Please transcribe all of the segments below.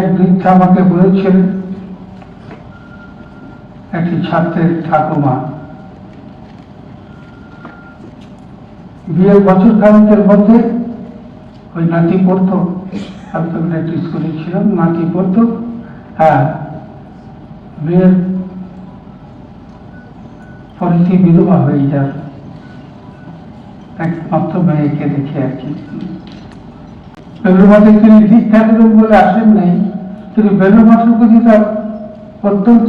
এক বৃদ্ধা আমাকে বলেছিলেন একটি ছাত্রের ঠাকুমা। বিয়ের বছর খানিকের মধ্যে ওই নাতি পড়তো আমি নাতি পড়তো। হ্যাঁ বিয়ের পরিস্থিতি বিধবা হয়ে যার একমাত্র মেয়েকে দেখে আর কি। বেলুমাতে তিনি দীক্ষা দেবেন বলে আসেন নাই, কিন্তু বেলুমাঠের প্রতি তার অত্যন্ত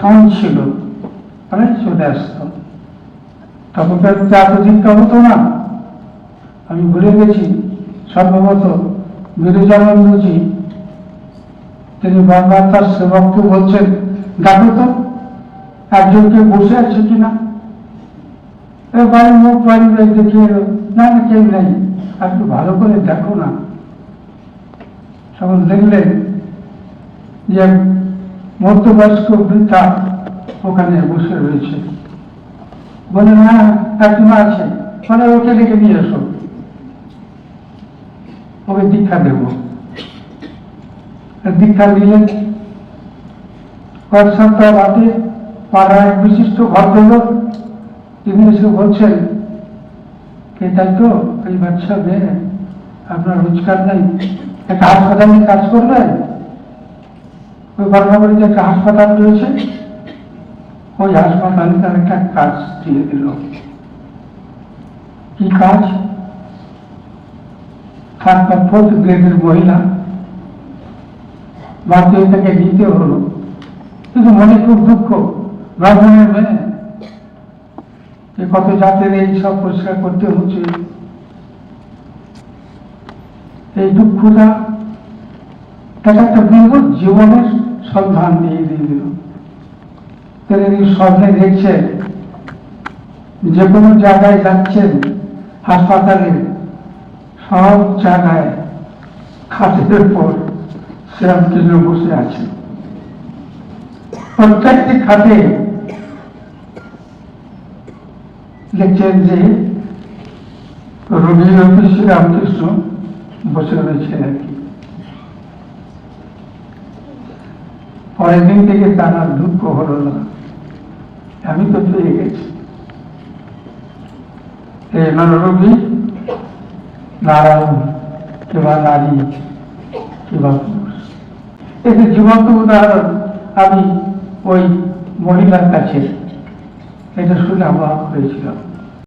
টান ছিল। মানে চলে আসতো। তখনকার তো এত হতো না। আমি ভুলে গেছি, সম্ভবত বিরজানন্দজি তিনি বারবার তার সেবককে বলছেন, দেখো তো একজনকে বসে আছে কিনা এ বাড়ির মুখ বাড়ির দেখিয়ে না না, কেউ নেই। একটু ভালো করে দেখো না। তখন দেখলেন যে এক মধ্যবয়স্ক বৃদ্ধা ওখানে বসে রয়েছে। বলে না একজন আছে। বলে, ওকে ডেকে নিয়ে এসো। ওকে দীক্ষা দেব। দীক্ষা দিলেন কয়েক সপ্তাহ পাড়ার এক বিশিষ্ট ভদ্রলোক তিনি এসে বলছেন, কে তাই তো? এই বাচ্চা মেয়ে, আপনার রোজগার নেই? একটা হাসপাতালে কাজ করবে? ওই বর্ণাবাড়িতে একটা হাসপাতাল রয়েছে। ওই হাসপাতালে তার একটা কাজ দিয়ে দিল। কি কাজ? তারপর ফোর্থ গ্রেডের মহিলা। তাকে নিতে হলো। কিন্তু মনে খুব দুঃখ। ব্রাহ্মণের মেয়ে। কত জাতের এই সব পরিষ্কার করতে হচ্ছে? এই দুঃখটা তাকে একটা বৃহৎ জীবনের সন্ধান দিয়ে দিয়ে দিল। তিনি স্বপ্নে দেখছেন যে কোনো জায়গায় যাচ্ছেন হাসপাতালে সব জায়গায় খাটের পর শ্রীরামকৃষ্ণ বসে আছে। প্রত্যেকটি খাতে লিখছেন যে রবি শ্রীরামকৃষ্ণ। বসে রয়েছেন আর কি। পরের দিন থেকে তার দুঃখ হলো না। আমি তো পেয়ে গেছি। এই নারায়ণ, কিংবা নারী, কিংবা পুরুষ। যে জীবন্ত উদাহরণ, আমি ওই মহিলার কাছে, এটা শুনে অবাক হয়েছিলাম।